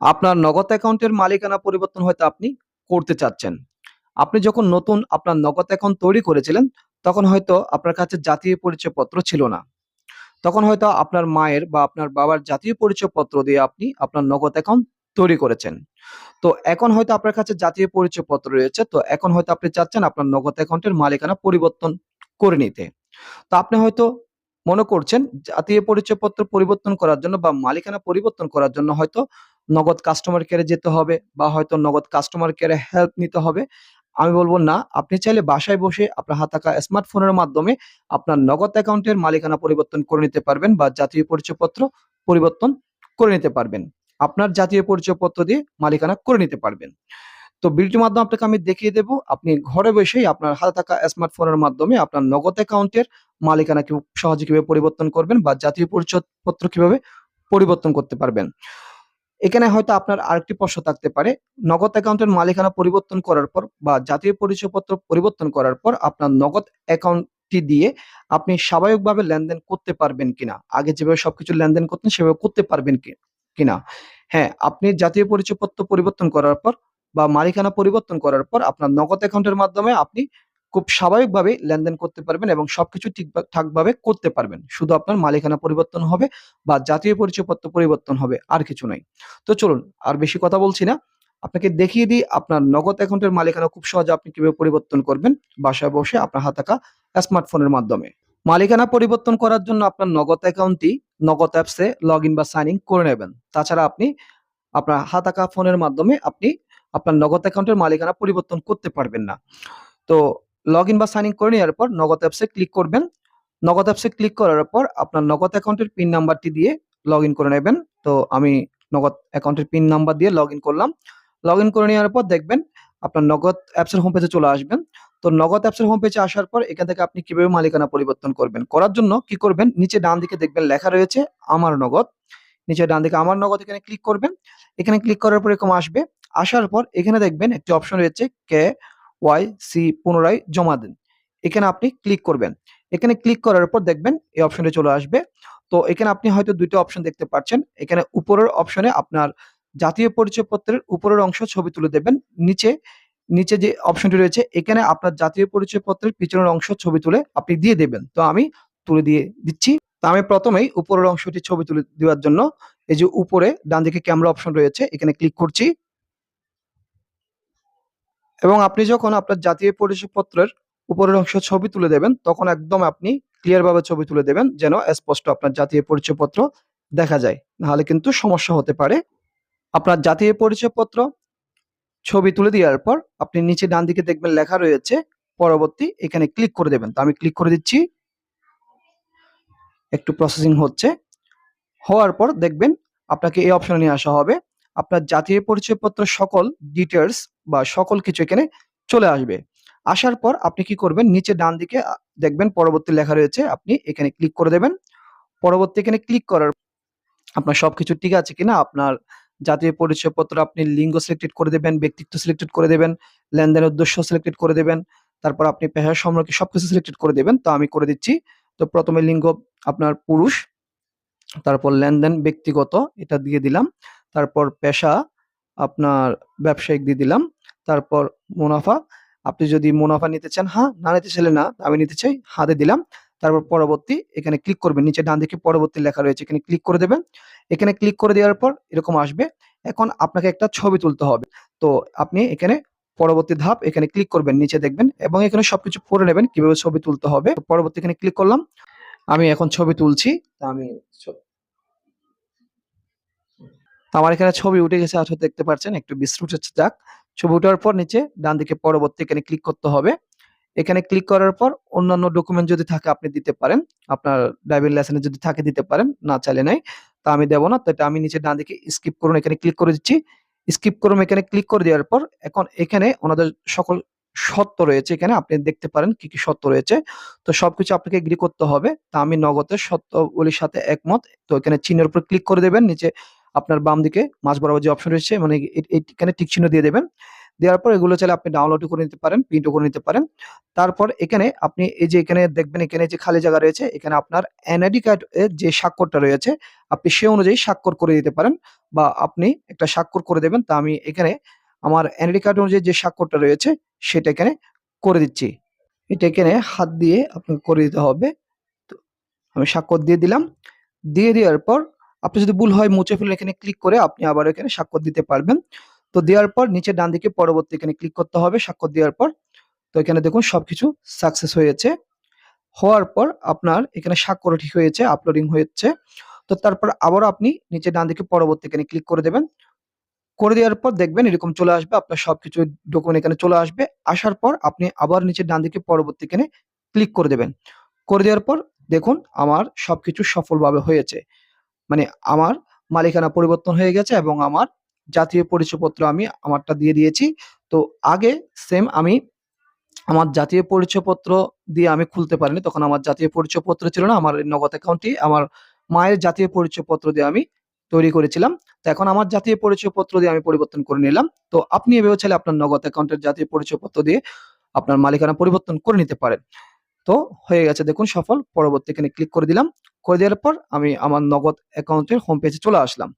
আপনার নগদ অ্যাকাউন্টের মালিকানা পরিবর্তন হয়তো আপনি করতে চাচ্ছেন। আপনি যখন নতুন আপনার নগদ অ্যাকাউন্ট তৈরি করেছিলেন, তখন হয়তো আপনার কাছে জাতীয় পরিচয়পত্র ছিল না। তখন হয়তো আপনার মায়ের বা আপনার বাবার জাতীয় পরিচয়পত্র দিয়ে আপনি আপনার নগদ অ্যাকাউন্ট তৈরি করেছেন। তো এখন হয়তো আপনার কাছে জাতীয় পরিচয়পত্র রয়েছে। তো এখন হয়তো আপনি চাচ্ছেন আপনার নগদ অ্যাকাউন্টের মালিকানা পরিবর্তন করে নিতে। তো আপনি হয়তো মনে করছেন জাতীয় পরিচয়পত্র পরিবর্তন করার জন্য বা মালিকানা পরিবর্তন করার জন্য হয়তো নগদ কাস্টমার কেয়ারে যেতে হবে বা হয়তো নগদ কাস্টমার কেয়ারে হেল্প নিতে হবে। আমি বলব না, আপনি চাইলে বাসায় বসে আপনার হাত থাকা স্মার্টফোনের মাধ্যমে আপনার নগদ অ্যাকাউন্টের মালিকানা পরিবর্তন করে নিতে পারবেন বা জাতীয় পরিচয়পত্র পরিবর্তন করে নিতে পারবেন। আপনার জাতীয় পরিচয়পত্র দিয়ে মালিকানা করে নিতে পারবেন। তো বিলটির মাধ্যমে আপনাকে আমি দেখিয়ে দেব, আপনি ঘরে বসেই আপনার হাতে থাকা স্মার্টফোনের মাধ্যমে আপনার নগদ অ্যাকাউন্টের মালিকানা সহজে কীভাবে পরিবর্তন করবেন বা জাতীয় পরিচয়পত্র কীভাবে পরিবর্তন করতে পারবেন। এখানে হয়তো আপনার আরেকটি প্রশ্ন থাকতে পারে, নগদ অ্যাকাউন্টের মালিকানা পরিবর্তন করার পর বা জাতীয় পরিচয়পত্র পরিবর্তন করার পর আপনার নগদ অ্যাকাউন্টটি দিয়ে আপনি স্বাভাবিকভাবে লেনদেন করতে পারবেন কিনা? আগে যেভাবে সবকিছু লেনদেন করতেন সেভাবে করতে পারবেন কিনা? হ্যাঁ, আপনি জাতীয় পরিচয়পত্র পরিবর্তন করার পর বা মালিকানা পরিবর্তন করার পর আপনার নগদ অ্যাকাউন্টের মাধ্যমে আপনি খুব স্বাভাবিকভাবে লেনদেন করতে পারবেন এবং সবকিছু ঠিকবা ঠাকভাবে করতে পারবেন। শুধু আপনার মালিকানা পরিবর্তন হবে বা জাতীয় পরিচয়পত্র পরিবর্তন হবে, আর কিছু নাই। তো চলুন আর বেশি কথা বলছি না। আপনাকে দেখিয়ে দিই আপনার নগদ অ্যাকাউন্টের মালিকানা খুব সহজে আপনি কীভাবে পরিবর্তন করবেন বাসায় বসে আপনার হাতে থাকা স্মার্টফোনের মাধ্যমে। মালিকানা পরিবর্তন করার জন্য আপনার নগদ অ্যাকাউন্টটি নগদ অ্যাপসে লগইন বা সাইন ইন করে নেবেন। তাছাড়া আপনি আপনার হাতে থাকা ফোনের মাধ্যমে আপনি আপনার নগদ অ্যাকাউন্টের মালিকানা পরিবর্তন করতে পারবেন না। তো লগইন বা সাইন ইন করে নেওয়ার পর নগদ অ্যাপসে ক্লিক করবেন। নগদ অ্যাপসে ক্লিক করার পর আপনার নগদ অ্যাকাউন্টের পিন নাম্বারটি দিয়ে লগ ইন করে নেবেন। তো আমি নগদ অ্যাকাউন্টের পিন নাম্বার দিয়ে লগ ইন করলাম। লগ ইন করে নেওয়ার পর দেখবেন আপনার নগদ অ্যাপসের হোম পেজে চলে আসবেন। তো নগদ অ্যাপসের হোম পেজে আসার পর এখান থেকে আপনি কীভাবে মালিকানা পরিবর্তন করবেন? করার জন্য কি করবেন? নিচে ডান দিকে দেখবেন লেখা রয়েছে, আমার নগদ। নিচে ডান দিকে আমার নগদ এখানে ক্লিক করবেন। এখানে ক্লিক করার পর এরকম আসবে। আসার পর এখানে দেখবেন একটি অপশন রয়েছে কেওয়াইসি পুনরায় জমা দিন। এখানে আপনি ক্লিক করবেন। এখানে ক্লিক করার পর দেখবেন এই অপশনটি চলে আসবে। তো এখানে আপনি হয়তো ২ টা অপশন দেখতে পাচ্ছেন। এখানে উপরের অপশনে আপনার জাতীয় পরিচয়পত্রের উপরের অংশ ছবি তুলে দেবেন। নিচে, নিচে যে অপশনটি রয়েছে এখানে আপনার জাতীয় পরিচয়পত্রের পিছনের অংশ ছবি তুলে আপনি দিয়ে দেবেন। তো আমি তুলে দিয়ে দিচ্ছি। তো আমি প্রথমেই উপরের অংশটি ছবি তুলে দেওয়ার জন্য এই যে উপরে ডানদিকে ক্যামেরা অপশন রয়েছে এখানে ক্লিক করছি। এবং আপনি যখন আপনার জাতীয় পরিচয়পত্রের উপরের অংশ ছবি তুলে দেবেন, তখন একদম আপনি ক্লিয়ার ভাবে ছবি তুলে দেবেন যেন স্পষ্ট আপনার জাতীয় পরিচয়পত্র দেখা যায়। নাহলে কিন্তু সমস্যা হতে পারে। আপনার জাতীয় পরিচয়পত্র ছবি তুলে দেওয়ার পর আপনি নিচে ডান দিকে দেখবেন লেখা রয়েছে পরবর্তী এখানে ক্লিক করে দেবেন। তো আমি ক্লিক করে দিচ্ছি। একটু প্রসেসিং হচ্ছে। হওয়ার পর দেখবেন আপনাকে এই অপশনে নিয়ে আসা হবে। আপনার জাতীয় পরিচয়পত্রের সকল ডিটেইলস বা সকল কিছু এখানে চলে আসবে। আসার পর আপনি কি করবেন নিচে ডান দিকে দেখবেন পরবর্তী লেখা রয়েছে আপনি এখানে ক্লিক করে দেবেন। পরবর্তী এখানে ক্লিক করার আপনার সবকিছু ঠিক আছে কিনা আপনার জাতীয় পরিচয়পত্র আপনি লিঙ্গ সিলেক্টেড করে দেবেন, ব্যক্তিত্ব সিলেক্টেড করে দেবেন, লেনদেনের উদ্দেশ্য সিলেক্টেড করে দেবেন। তারপর আপনি পেশা সম্পর্কে সবকিছু সিলেক্টেড করে দেবেন। তো আমি করে দিচ্ছি। তো প্রথমে লিঙ্গ আপনার পুরুষ। তারপর লেনদেন ব্যক্তিগত এটা দিয়ে দিলাম। তারপর পেশা আপনার ব্যবসায়িক দিয়ে দিলাম। তারপর মুনাফা আপনি যদি মুনাফা নিতে চান হ্যাঁ, না নিতে চাইলে না। আমি নিতে চাই হাতে দিলাম। তারপর পরবর্তী এখানে ক্লিক করবেন। নিচে ডান দিকে পরবর্তী লেখা রয়েছে এখানে ক্লিক করে দেবেন। এখানে ক্লিক করে দেওয়ার পর এরকম আসবে। এখন আপনাকে একটা ছবি তুলতে হবে। তো আপনি এখানে পরবর্তী ধাপ এখানে ক্লিক করবেন। নিচে দেখবেন এবং এখানে সবকিছু পড়ে নেবেন কীভাবে ছবি তুলতে হবে। পরবর্তী এখানে ক্লিক করলাম। আমি এখন ছবি তুলছি। আমি আমার এখানে ছবি উঠে গেছে হয়তো দেখতে পাচ্ছেন একটু বিশ্রুট হচ্ছে যাক। ছবি উঠার পর নিচে ডান দিকে পরবর্তী এখানে ক্লিক করতে হবে। এখানে ক্লিক করার পর অন্যান্য ডকুমেন্ট যদি থাকে আপনি দিতে পারেন। আপনার ড্রাইভিং লাইসেন্স যদি থাকে দিতে পারেন, না চাইলে নাই। তা আমি দেবো না। তো এটা আমি নিচে ডান দিকে স্কিপ করুন এখানে ক্লিক করে দিচ্ছি। স্কিপ করুন এখানে ক্লিক করে দেওয়ার পর এখন এখানে ওনাদের সকল শর্ত রয়েছে এখানে আপনি দেখতে পারেন কি, কি শর্ত রয়েছে। তো সবকিছু আপনাকে এগ্রি করতে হবে। তা আমি নগদের শর্তাবলীর সাথে একমত। তো এখানে চিহ্নের উপর ক্লিক করে দেবেন। নিচে আপনার বাম দিকে মাঝ বরাবর যে অপশন রয়েছে মানে এখানে টিক চিহ্ন দিয়ে দেবেন। দেওয়ার পর এগুলো চাইলে আপনি ডাউনলোডও করে নিতে পারেন, প্রিন্টও করে নিতে পারেন। তারপর এখানে আপনি এই যে এখানে দেখবেন এখানে যে খালি জায়গা রয়েছে এখানে আপনার এনআইডি কার্ড এর যে স্বাক্ষরটা রয়েছে আপনি সে অনুযায়ী স্বাক্ষর করে দিতে পারেন বা আপনি একটা স্বাক্ষর করে দেবেন। তা আমি এখানে আমার এনআইডি কার্ড অনুযায়ী যে স্বাক্ষরটা রয়েছে সেটা এখানে করে দিচ্ছি। এটা এখানে হাত দিয়ে আপনাকে করে দিতে হবে। তো আমি স্বাক্ষর দিয়ে দিলাম। দিয়ে দেওয়ার পর আপনি যদি ভুল হয় মুছে ফেলে এখানে ক্লিক করে আপনি আবার এখানে স্বাক্ষর দিতে পারবেন। তো দেওয়ার পর নিচে ডান দিকে পরবর্তী এখানে ক্লিক করতে হবে স্বাক্ষর দেওয়ার পর। তো এখানে দেখুন সবকিছু সাকসেস হয়েছে। হওয়ার পর আপনার এখানে স্বাক্ষরও ঠিক হয়েছে, আপলোডিং হয়েছে তো তারপর আবারও আপনি নিচে ডান দিকে পরবর্তী এখানে ক্লিক করে দেবেন। করে দেওয়ার পর দেখবেন এরকম চলে আসবে। আপনার সবকিছু ডকুমেন্ট এখানে চলে আসবে। আসার পর আপনি আবার নিচে ডান দিকে পরবর্তী এখানে ক্লিক করে দেবেন। করে দেওয়ার পর দেখুন আমার সবকিছু সফলভাবে হয়েছে। মানে আমার মালিকানা পরিবর্তন হয়ে গেছে এবং আমার জাতীয় পরিচয়পত্র আমি আমারটা দিয়ে দিয়েছি। তো আগে সেম আমি আমার জাতীয় পরিচয়পত্র দিয়ে আমি খুলতে পারিনি। তখন আমার জাতীয় পরিচয়পত্র ছিল না। আমার নগদ অ্যাকাউন্টটি আমার মায়ের জাতীয় পরিচয়পত্র দিয়ে আমি তৈরি করেছিলাম। তো এখন আমার জাতীয় পরিচয়পত্র দিয়ে আমি পরিবর্তন করে নিলাম। তো আপনি এভাবে চাইলে আপনার নগদ অ্যাকাউন্টের জাতীয় পরিচয়পত্র দিয়ে আপনার মালিকানা পরিবর্তন করে নিতে পারেন। তো হয়ে গেছে দেখুন, সফল। পরবর্তী এখানে ক্লিক করে দিলাম। করে দেওয়ার পর আমি আমার নগদ অ্যাকাউন্টের হোম পেজে চলে আসলাম।